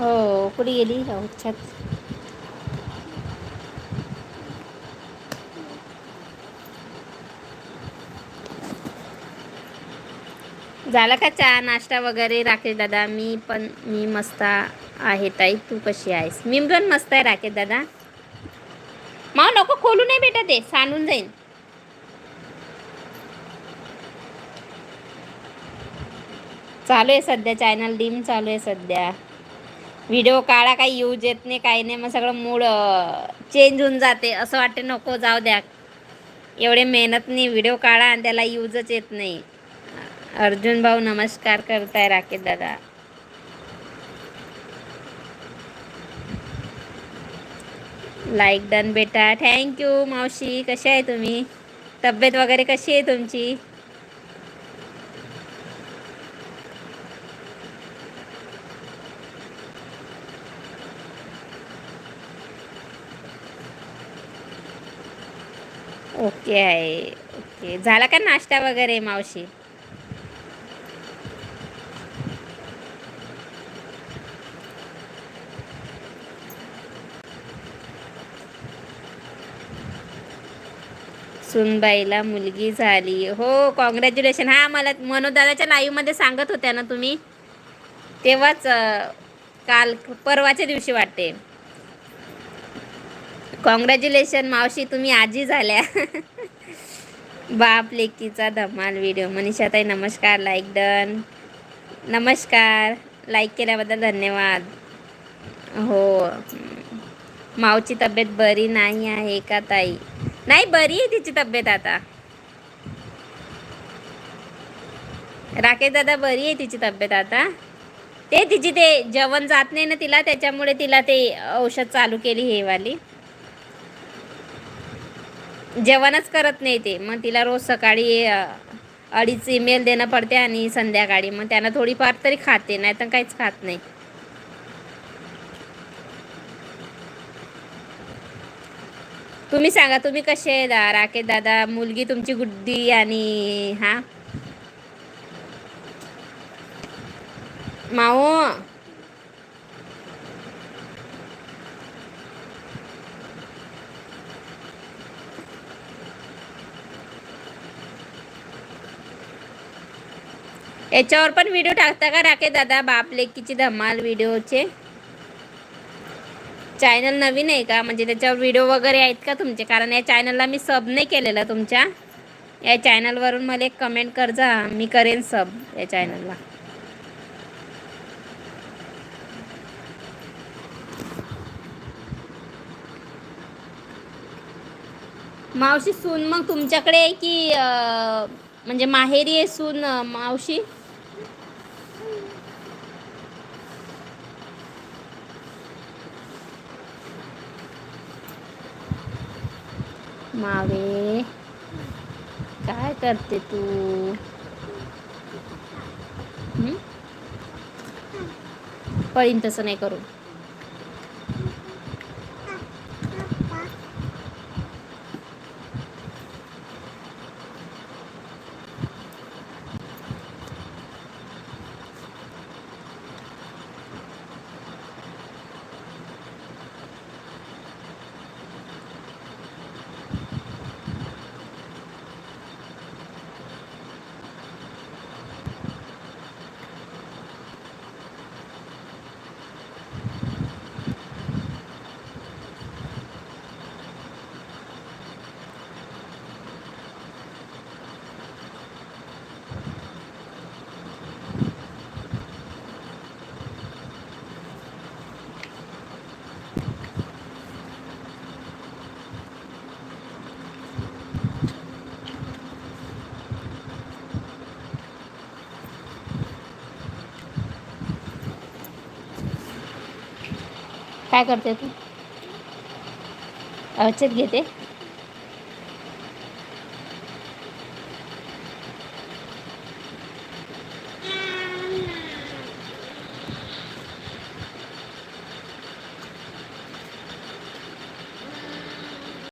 हो कुठे गेली? हो छत झाला का चहा नाश्ता वगैरे? राकेश दादा मी पण मी मस्त आहे ताई. तू कशी आहेस? मी पण मस्त आहे राकेश दादा. माव नको खोलू नाही बेटा ते सांडून जाईन. चालू आहे सध्या चॅनल डीम चालू आहे सध्या. व्हिडिओ काढा काही यूज येत नाही काही नाही. मग सगळं मूड चेंज होऊन जाते. असं वाटते नको जाऊ द्या. एवढे मेहनत नाही व्हिडिओ काढा आणि त्याला यूजच येत नाही. अर्जुन भाऊ नमस्कार करताय राकेश दादा. लाईक डन बेटा. थँक्यू मावशी. कशी आहे तुम्ही? तब्येत वगैरे कशी आहे तुमची? ओके आहे. ओके. झाला का नाश्ता वगैरे मावशी? सुनबाईला मुलगी झाली. हो कॉंग्रॅच्युलेशन हा मला मनोदादाच्या लाईव्हमध्ये सांगत होत्या ना तुम्ही. तेव्हाच काल परवाच्या दिवशी वाटते. कॉंग्रॅच्युलेशन मावशी. तुम्ही आजी झाल्या. बाप लेकीचा धमाल व्हिडिओ मनीषाताई नमस्कार. लाईक डन नमस्कार. लाईक केल्याबद्दल धन्यवाद. हो. मावची तब्येत बरी नाही आहे का ताई? नाही बरी आहे तिची तब्येत आता. राकेश दादा बरी आहे तिची तब्येत आता? ते तिची ते जेवण जात नाही ना तिला त्याच्यामुळे तिला ते औषध चालू केली हे वाली. जेवणच करत नाही ते. मग तिला रोज सकाळी अडीच ईमेल देणं पडते आणि संध्याकाळी. मग त्यांना थोडीफार तरी खाते नाही तर काहीच खात नाही. तुम्ही सांगा तुम्ही कसे राकेश दादा मुलगी तुमची गुड्डी आणि हा? माओ याच्यावर पण व्हिडिओ टाकता का? राके दादा बाप लेकीचे धमाल व्हिडिओचे चॅनल नवीन आहे का? म्हणजे त्याच्यावर व्हिडिओ वगैरे आहेत का तुमचे? कारण या चॅनलला मी सब नाही केलेलं तुमच्या. या चॅनलवरून मला एक कमेंट कर जा. मी करेन सब या चॅनलला मावशी सून मग तुमच्याकडे आहे की म्हणजे माहेरी आहे सून मावशी? मावे. काय करते तू? पळीन तसं नाही करू काय करते तू? औषध घेते.